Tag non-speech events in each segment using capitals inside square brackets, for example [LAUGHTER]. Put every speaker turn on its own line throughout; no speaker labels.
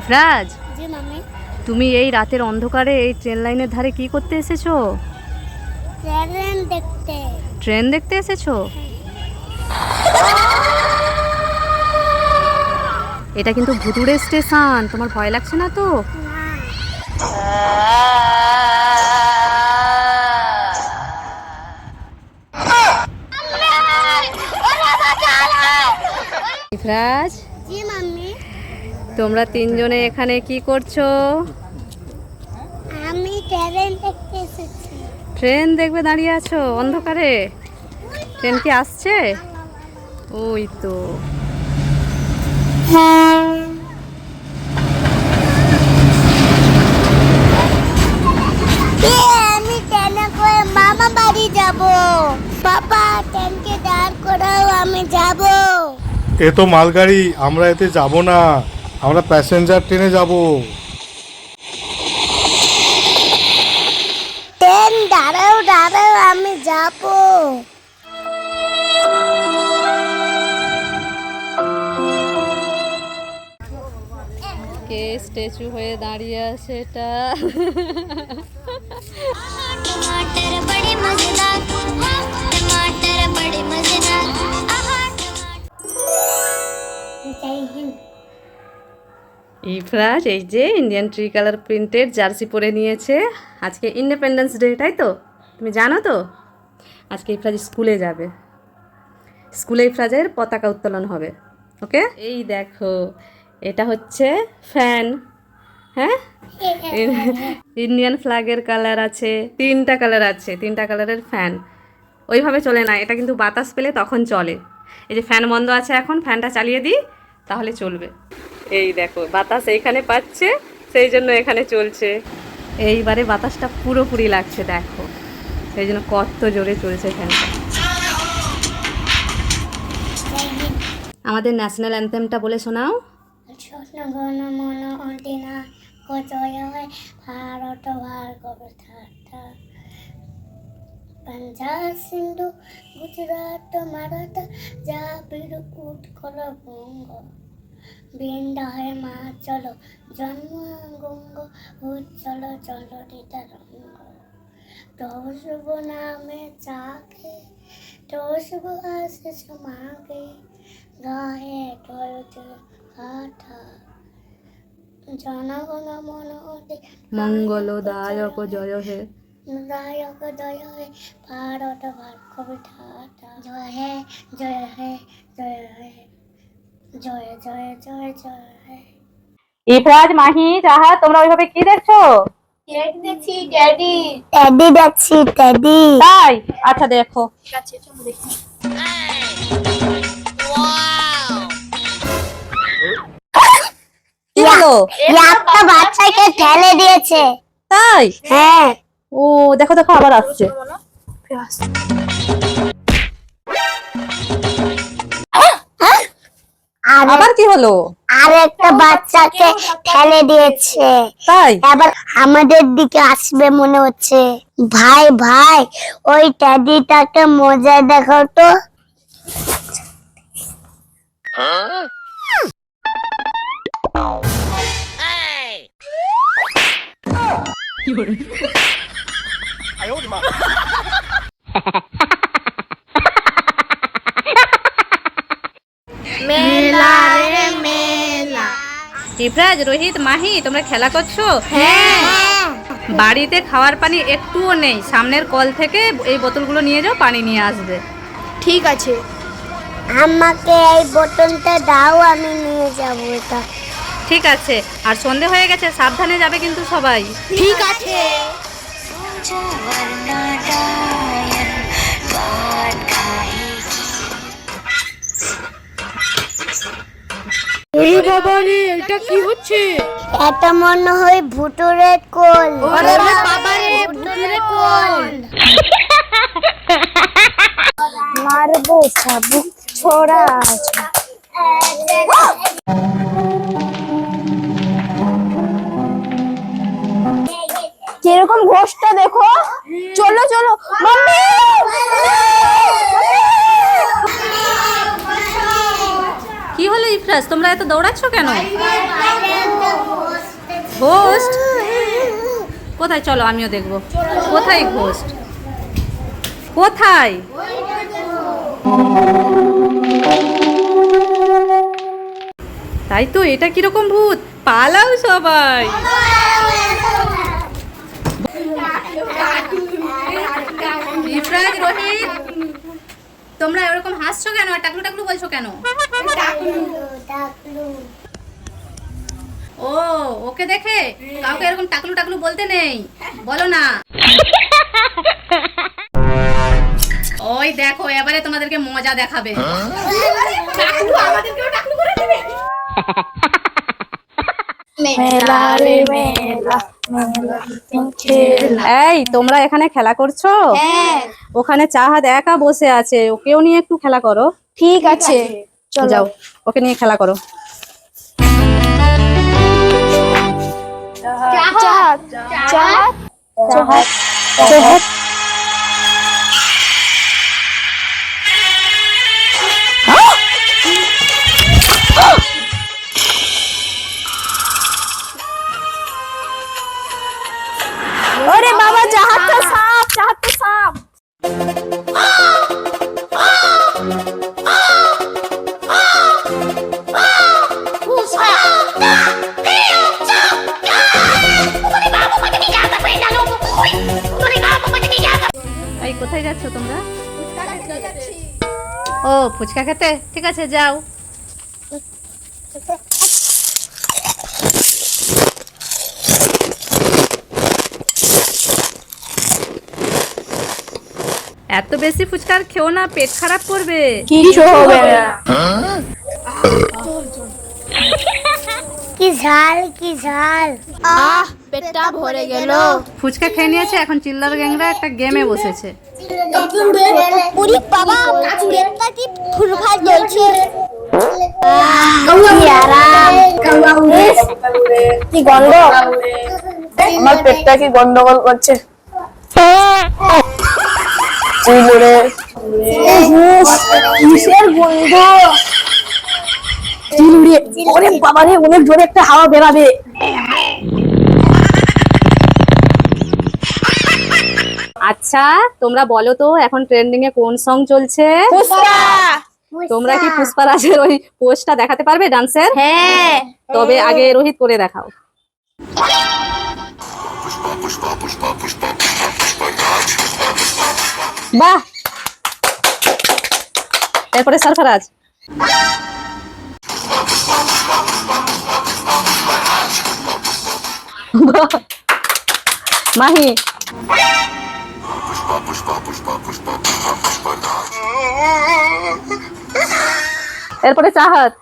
ইফরাজ তুমি এই রাতের অন্ধকারে এই ট্রেন লাইনের ধারে কি করতে এসেছ?
ট্রেন দেখতে।
ট্রেন দেখতে এসেছ? এটা কিন্তু ভুতুড়ে স্টেশন তোমার ভয় লাগছে না তো? ইফরাজ? তোমরা তিনজনে এখানে কি করছ?
আমি ট্রেন দেখতে এসেছি।
ট্রেন দেখবে দাঁড়িয়ে আছো অন্ধকারে? ট্রেন কি আসছে? ওই তো।
এ, আমি ট্রেনে করে মামা বাড়ি যাব। পাপা ট্রেনকে দাঁড় করাও আমি যাব।
এ তো মালগাড়ি আমরা এতে যাব না। আমরা প্যাসেঞ্জার ট্রেনে যাব।
ট্রেন দাঁড়াও দাঁড়াও আমি যাব।
কে স্ট্যাচু হয়ে দাঁড়িয়ে আছে এটা? ইফরাজ এই যে Indian tricolour printed jersey পরে নিয়েছে। আজকে ইন্ডিপেন্ডেন্স ডে তাই তো? তুমি জানো তো? আজকে ইফরাজ স্কুলে যাবে। স্কুলে ইফরাজের পতাকা উত্তোলন হবে। ওকে এই দেখো এটা হচ্ছে ফ্যান হ্যাঁ? ইন্ডিয়ান ফ্ল্যাগের কালার আছে তিনটা কালার আছে তিনটা কালারের ফ্যান ওইভাবে চলে না এটা কিন্তু বাতাস পেলে তখন চলে। এই যে ফ্যান বন্ধ আছে এখন ফ্যানটা চালিয়ে দিই তাহলে চলবে। এই দেখো, বাতাস এইখানে পাচ্ছে, সেই জন্য এখানে চলছে। এইবারে বাতাসটা পুরোপুরি লাগছে, দেখো। সেই জন্য কত জোরে চলছে ফ্যানটা আমাদের ন্যাশনাল অ্যান্থেমটা বলে শোনাও।
ভারত সিন্ধু, গুজরাট, মারাঠা, জাবির, উৎকল, বঙ্গ। বিন্দা হয় মা চলো। জন্ম গঙ্গ উজ্জ্বল জল দিতা রঙ্গ। শুভ নামে চাকে শুভ আশিস মাগে। গায়ে টয়ত কাঠা জনগণ মন
মঙ্গলদায়ক জয় হে।
নায়ক জয় হে ভারত ভার্গব ঠাটা জয় হে জয় হে জয় হে। জয় জয় জয় জয়।
ইফরাজ মাহি যাহা তোমরা ওইভাবে কি দেখছ?
ড্যাডি দেখছি ড্যাডি। ড্যাডি দেখছি ড্যাডি।
তাই? আচ্ছা দেখো। কি হলো?
একটা বাচ্চাকে ঠেলে দিয়েছে।
তাই?
হ্যাঁ।
ও দেখো দেখো আবার আসছে। আবার কি হলো?
আর একটা বাচ্চাকে ঠেলে দিয়েছে।
তাই?
এবার আমাদের দিকে আসবে মনে হচ্ছে। ভাই ভাই ওই ট্যাডিটাকে মজা দেখাও তো। [LAUGHS] মেলা রে মেলা।
ইফরাজ রোহিত মাহি তোমরা খেলা করছ?
হ্যাঁ।
বাড়িতে খাওয়ার পানি একটুও নেই। সামনের কল থেকে এই বোতলগুলো নিয়ে যাও পানি নিয়ে আসবে।
ঠিক আছে। আমাকে এই বোতলটা দাও আমি নিয়ে যাব এটা।
ঠিক আছে। আর সন্ধে হয়ে গেছে সাবধানে যাবে কিন্তু সবাই।
ঠিক আছে।
এই বাবা রে এটা কি হচ্ছে?
এটা মনে হয় ভুতুরের কোল।
ওরে বাবা রে ভুতুরে কোল।
মারবো সাবুক ছোড়া
কীরকম ঘোষটা দেখো? চলো চলো। মাম্মি!
ইফরাজ তোমরা এত দৌড়াচ্ছ কেন? ঘোস্ট কোথায়? চলো আমিও দেখব। কোথায় ঘোস্ট কোথায়? তাই তো এটা কীরকম ভূত? পালাও সবাই। ইফরাজ রোহিত তোমরা এরকম হাসছো কেন? আর টাকলু টাকলু বলছো কেন? ও, ওকে দেখে? কাউকে এরকম টাকলু টাকলু বলতে নেই। বলো না। ওই দেখো, এবারে তোমাদেরকে মজা দেখাবে।
মেলা রে মেলা।
এই তোমরা এখানে খেলা করছ? ওখানে চাহাদ একা বসে আছে ওকেও নিয়ে একটু খেলা করো।
ঠিক আছে। চলো।
যাও ওকে নিয়ে খেলা করো।
চাহাদ চাহাদ চাহাত
ফুচকা খেতে? ঠিক আছে যাও। এত বেশি ফুচকা আর খেও না পেট খারাপ করবে।
কিছু হবে না
কি ঝাল কি ঝাল।
আহ পেটটা ভরে গেল।
ফুচকা খেয়ে নিয়েছে এখন চিল্লার গ্যাংরা একটা গেমে বসেছে।
পুরি বাবা পেটটা কি জ্বলছে
কি গন্ধ আমার পেটটা কি গন্ডগোল করছে? কিসের গন্ধ চিলুরে ওরে বাবা রে অনেক জোরে একটা হাওয়া বেরাবে।
আচ্ছা তোমরা বলো তো এখন ট্রেন্ডিং এ কোন সং চলছে? তোমরা কি পুষ্পারাজের ওই পোস্টটা দেখাতে পারবে ডান্সের?
হ্যাঁ।
তবে আগে রোহিত করে দেখাও। বাহ! এরপরে সরফরাজ। বাহ। মাহি এরপরে চাহাত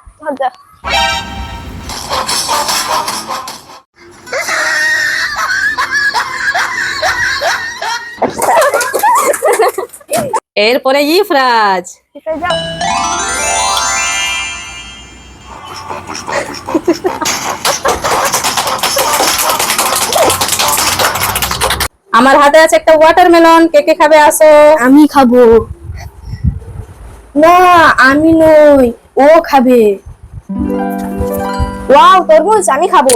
এরপরে ইফরাজ [LAUGHS] আমার হাতে আছে একটা ওয়াটারমেলন কে কে খাবে আসো?
আমি খাব। না আমি নই ও খাবে। ওয়াও তরমুজ আমি খাব।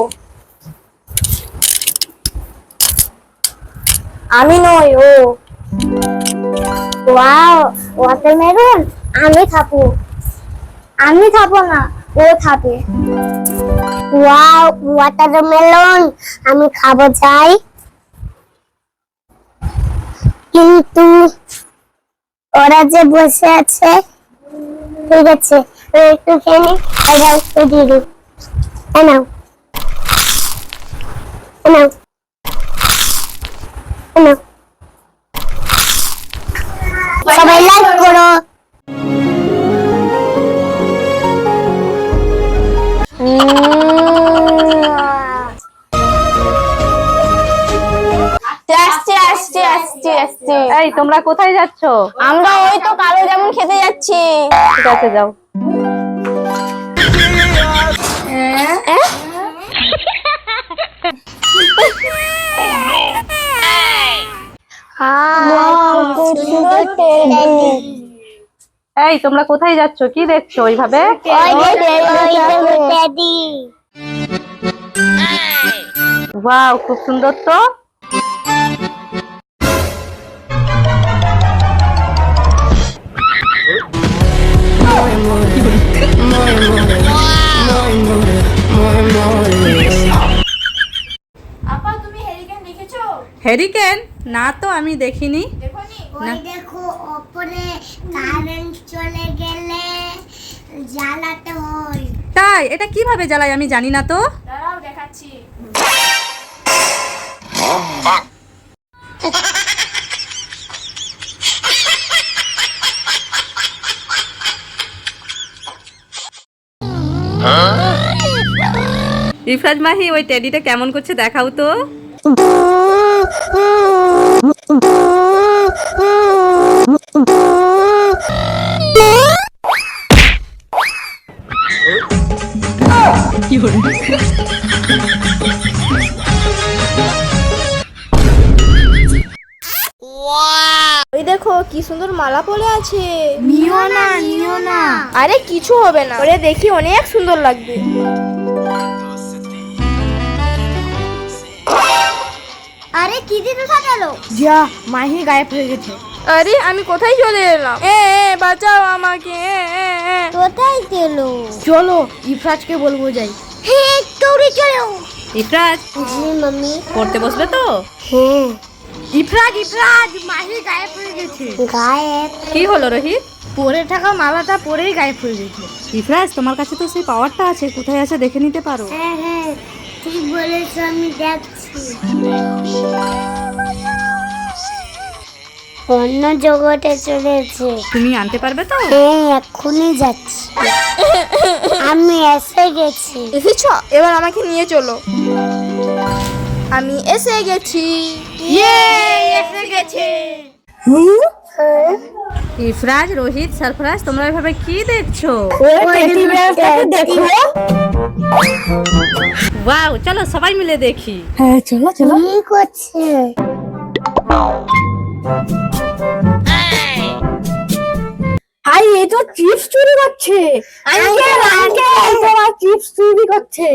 আমি নই ও।
ওয়াও ওয়াটারমেলন আমি খাব। আমি খাব না ও খাবে। ওয়াও ওয়াটারমেলন আমি খাব চাই কিন্তু ওরা যে বসে আছে, ঠিক আছে একটু খেয়ে নি একটু দিয়ে দিই। সবাই লাইক করো।
আসছি আসছি
এই তোমরা কোথায় যাচ্ছ?
আমরা ওই তো কালো যেমন খেতে যাচ্ছি।
ঠিক আছে যাও। এই তোমরা কোথায় যাচ্ছ? কি দেখছ ওইভাবে? বাহ খুব সুন্দর তো।
আপা তুমি হেরিকেন দেখেছ?
হ্যারিকেন না তো আমি দেখিনি।
ওই দেখো ওপরে কারেন্ট চলে গেলে জ্বালাতে হয়।
তাই? এটা কীভাবে জ্বালাই আমি জানি না তো।
দাঁড়াও দেখাচ্ছি।
ইফরাজ মাহি ওই টেডিটা কেমন করছে দেখাও তো।
ওই দেখো কি সুন্দর মালা পরে আছে।
নিও না নিও না।
আরে কিছু হবে না। ওরে দেখি অনেক সুন্দর লাগবে। যা মাহি গায়েব হয়ে গেছে। আরে আমি কোথায় চলে এলাম? এ এ, বাঁচাও আমাকে এ, এ, এ।
কোথায় গেল?
চলো ইফরাজকে বলব যাই।
হে দৌড়ে চলো
ইফরাজ
জি মাম্মি।
পড়তে বসবে তো?
হ্যাঁ
ইফরাজ ইফরাজ মাহি গায়েব হয়ে গেছে।
গায়েব।
কি হলো রোহিত?
পরে থাকা মালাটা পরেই গায়েব হয়ে গেছে।
ইফরাজ তোমার কাছে তো সেই পাওয়ারটা আছে। কোথায় আছে দেখে নিতে পারো।
হ্যাঁ হ্যাঁ। ঠিক বলেছ আমি অন্য জগতে চলেছে।
তুমি আনতে পারবে তো?
হ্যাঁ এক্ষুনি যাচ্ছি। আমি এসে গেছি।
এসেছ? এবার আমাকে নিয়ে চলো। আমি এসে গেছি। ইয়ে এসে গেছে।
ইফরাজ রোহিত সরফরাজ তোমরা এভাবে কি দেখছ?
দেখো।
ওয়াও চলো সবাই মিলে দেখি।
কি করছে?
আই এই তো চিপস চুরি করছে। আঙ্কেল আঙ্কেল তোমার চিপস চুরি করছে।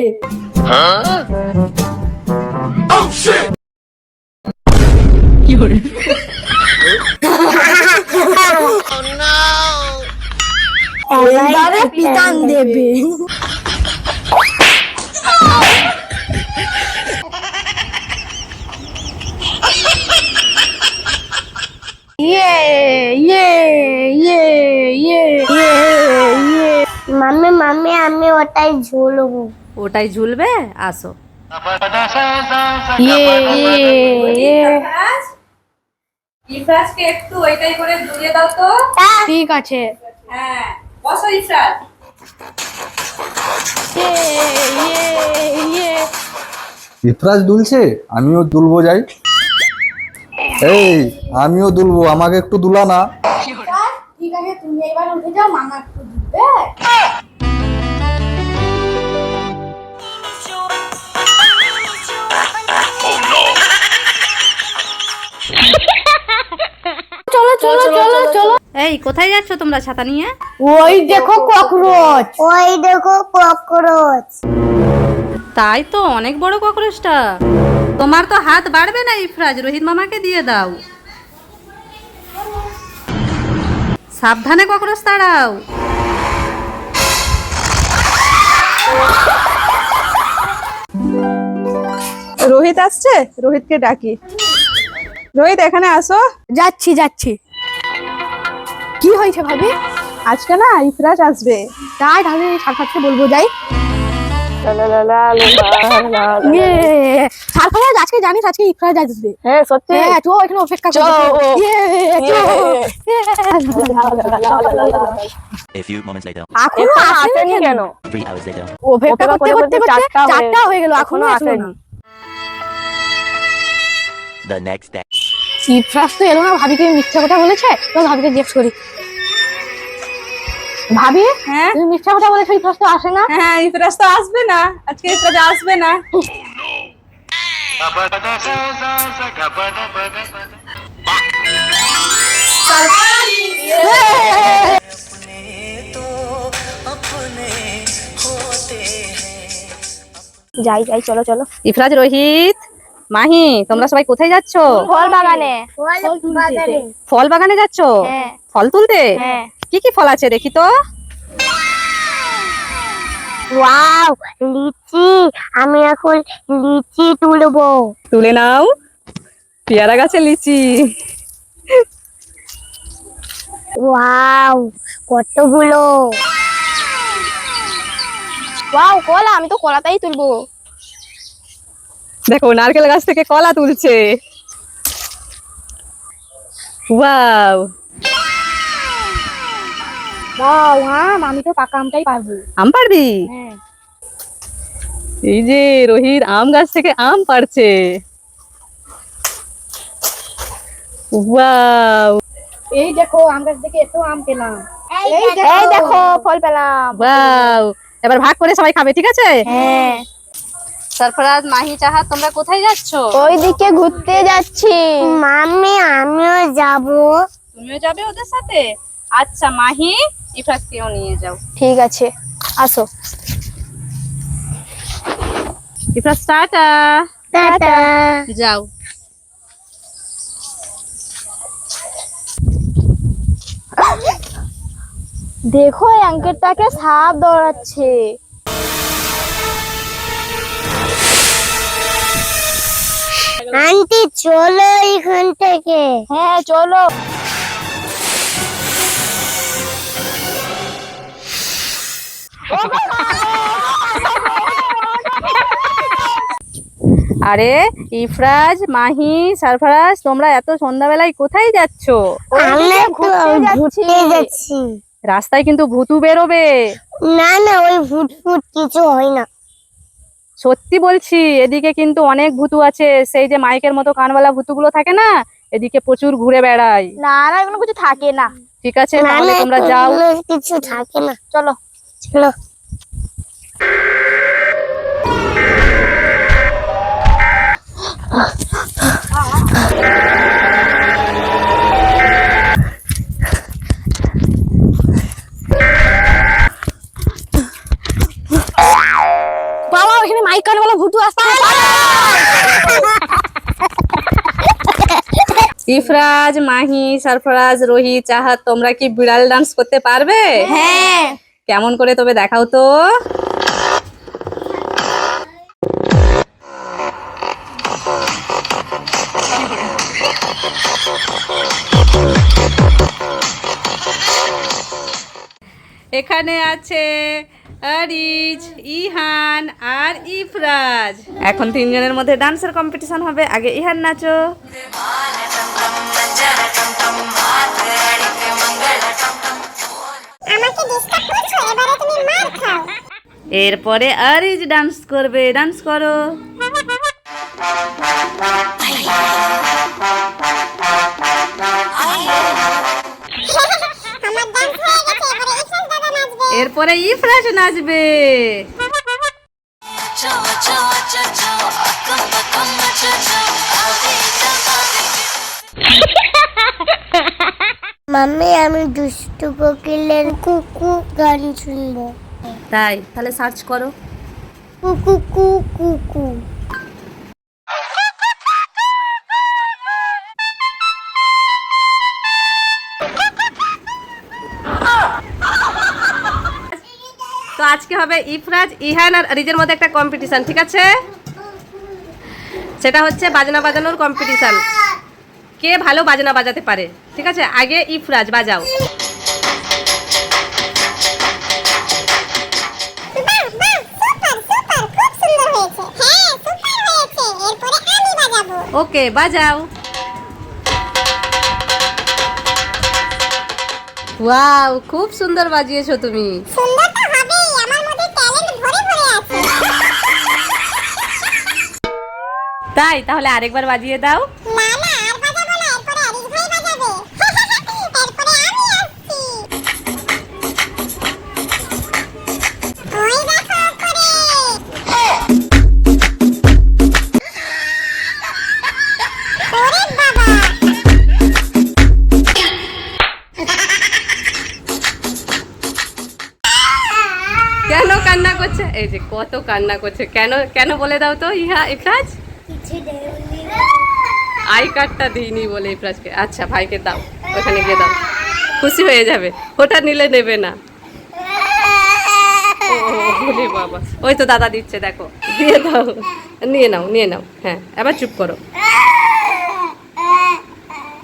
এবারে পিতান দেবে। ইয়ে ইয়ে ইয়ে ইয়ে ইয়ে ইয়ে
মাম্মি মাম্মি আমি ওটাই ঝুলবো।
ওটাই ঝুলবে? আসো।
ইয়ে ইয়ে
একটু ওইটাই করে ঝুলিয়ে দাও তো।
ঠিক আছে।
হ্যাঁ।
ইয়ে ইয়ে ইয়ে
ইফরাজ দুলছে? আমিও দুলবো যাই। এই আমিও দুলবো। আমাকে একটু দুলা না।
ঠিক আছে তুমি এবার উঠে যাও মামা একটু দিবে চলো চলো চলো চলো।
এই কোথায় যাচ্ছ তোমরা ছাতা নিয়ে?
ওই দেখো ককরোচ।
ওই দেখো ককরোচ।
তাই তো অনেক বড় ককরোচটা। তোমার তো হাত বাড়বে না ইফরাজ। রোহিত মামাকে দিয়ে দাও। সাবধানে ককরোচ তাড়াও
রোহিত আসছে? রোহিতকে ডাকি। রোহিত এখানে আসো।
যাচ্ছি যাচ্ছি। কি হয়েছে ভাবি?
আজকে না ইফরাজ আসবে।
তাই তাহলে সারফাতকে বলব যাই। ইয়ে সারফাত আজকে জানিস আজকে ইফরাজ আসবে।
হ্যাঁ সত্যি?
হ্যাঁ তো এখানে অপেক্ষা ইয়ে এখনও আসেনি কেন. অপেক্ষা করতে
চারটা হয়ে-
চারটা হয়ে গেল এখনও আসেনি।
The next day.
ইফরাজ তো এলো না ভাবিকে মিথ্যা কথা বলেছে? তো ভাবিকে জিজ্ঞেস করি। ভাবি
হ্যাঁ?
তুমি মিথ্যা কথা বলেছ ইফরাজ তো আসে না?
হ্যাঁ ইফরাজ তো আসবে না। আজকে ইফরাজ আসবে না।
যাই যাই চলো চলো।
ইফরাজ রোহিত! মাহি তোমরা সবাই কোথায় যাচ্ছ?
ফল বাগানে।
ফল বাগানে যাচ্ছ?
হ্যাঁ।
ফল তুলতে?
হ্যাঁ।
কি কি ফল আছে দেখি তো।
ওয়াও লিচি। আমি এখন লিচি তুলবো।
তুলে নাও। পেয়ারা গাছে লিচি।
ওয়াও কতগুলো।
ওয়াও কলা আমি তো কলাটাই তুলবো।
দেখো নারকেল গাছ থেকে কলা তুলছে। ওয়াও।
হ্যাঁ আমি তো পাকা আমটাই পারব।
আম পারবি?
হ্যাঁ।
এই যে রোহিত আম গাছ থেকে আম পারছে। ওয়াও।
এই দেখো আম গাছ থেকে এত আম পেলাম। এই দেখো ফল পেলাম।
ওয়াও। এবার ভাগ করে সবাই খাবে ঠিক আছে?
হ্যাঁ।
সরফরাজ মাহি চাহা তোমরা কোথায় যাচ্ছ?
ওইদিকে ঘুরতে যাচ্ছি।
মাম্মি আমিও যাব।
তুমিও যাবে ওদের সাথে? আচ্ছা মাহি ইফরাজকেও নিয়ে যাও।
ঠিক আছে আসো।
ইফরাজ টাটা।
টাটা।
যাও।
দেখো এই আঙ্কেলটাকে সাপ দৌড়াচ্ছে।
আন্টি চলো এখান থেকে।
হ্যাঁ চলো।
আরে ইফরাজ মাহি সরফরাজ তোমরা এত সন্ধ্যাবেলায় কোথায় যাচ্ছ?
যাচ্ছি।
রাস্তায় কিন্তু ভুতু বেরোবে।
না না ওই ফুট ফুট কিছু হয় না।
সত্যি বলছি এদিকে কিন্তু অনেক ভুতু আছে সেই যে মাইকের মতো কানওয়ালা ভুতুগুলো থাকে না এদিকে প্রচুর ঘুরে বেড়ায়।
না না এগুলো কিছু থাকে না।
ঠিক আছে তাহলে তোমরা যাও।
কিছু থাকে না।
চলো
চলো।
বাবা এখানে মাইক কানওয়ালা ভুতু আসছে।
ইফরাজ মাহি সরফরাজ রোহিত চাহাত তোমরা কি বিড়াল ডান্স করতে পারবে?
হ্যাঁ।
কেমন করে তবে দেখাও তো। এখানে আছে আরিজ ইহান আর ইফরাজ। এখন তিনজনের মধ্যে ডান্সের কম্পিটিশন হবে। আগে ইহান নাচো।
আমাকে ডিস্টার্ব করছ এবারে তুমি মার খাও।
এরপরে আরিজ ডান্স করবে। ডান্স করো। এরপরে ইফরাজ নাচবে।
মাম্মি আমি দুষ্টু কোকিলের কুকু গান শুনব।
তাই তাহলে সার্চ করো।
কুকু কু কুকু।
আজকে হবে ইফরাজ ইহান আর আরিজের মধ্যে একটা কম্পিটিশন ঠিক আছে? সেটা হচ্ছে বাজনা বাজানোর কম্পিটিশন কে ভালো বাজনা বাজাতে পারে ঠিক আছে? আগে ইফরাজ বাজাও।
হ্যাঁ
ওকে বাজাও। ওয়াও খুব সুন্দর বাজিয়েছো তুমি। তাই তাহলে আরেকবার বাজিয়ে দাও।
না না আর বাজাবো না এরপরে আরিফ ভাই বাজাবে। [LAUGHS] এরপরে আমি আসছি। ওই দেখো করে ওরে বাবা।
কেন কান্না করছে? এই যে
কত কান্না করছে। কেন কেন বলে দাও তো ইহা ইফরাজ? আই কার্ডটা দিইনি বলে ইফরাজকে আচ্ছা ভাইকে দাও ওখানে গিয়ে দাও। খুশি হয়ে যাবে ওটা নিলে নেবে না। বাবা। ওই তো দাদা দিচ্ছে দেখো। দিয়ে দাও। নিয়ে নাও নিয়ে নাও হ্যাঁ এবার চুপ করো।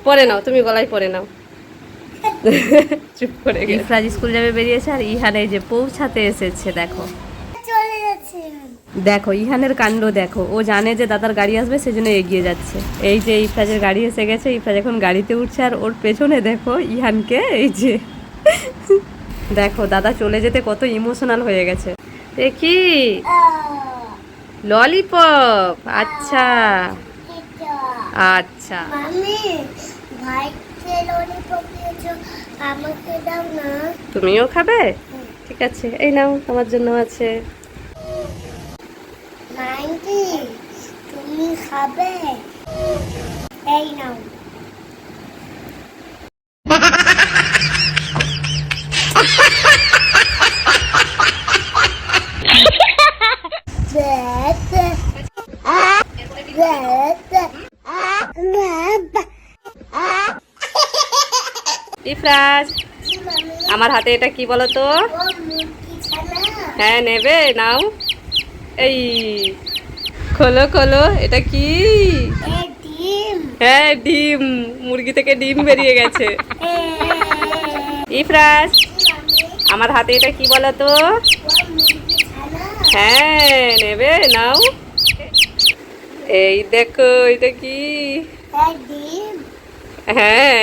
পরে নাও তুমি গলায় পরে নাও। চুপ করে ইফরাজ স্কুল যাবে বেরিয়েছে আর ইহানে যে পৌঁছাতে এসেছে দেখো। দেখো ইহানের কাণ্ড দেখো। ও জানে যে দাদার গাড়ি আসবে সেজন্য এগিয়ে যাচ্ছে। এই যে ইফরাজের গাড়ি এসে গেছে ইফরাজ এখন গাড়িতে উঠছে আর ওর পেছনে দেখো ইহানকে এই যে। দেখো দাদা চলে যেতে কত ইমোশনাল হয়ে গেছে। দেখি। ললিপপ আচ্ছা। আচ্ছা।
মামি ভাইকে ললিপপ দিয়েছ আমাকে দাও না।
তুমিও খাবে? ঠিক আছে এই নাও তোমার জন্য আছে।
তুমি খাবে? এই নাও।
ইফরাজ আমার হাতে এটা কি বলো তো? হ্যাঁ নেবে নাও। এই খোলো খোলো এটা কি? হ্যাঁ ডিম মুরগি থেকে ডিম বেরিয়ে গেছে। ইফরাস আমার হাতে এটা কি বলো তো? হ্যাঁ নেবে নাও। এই দেখো এটা কি? হ্যাঁ।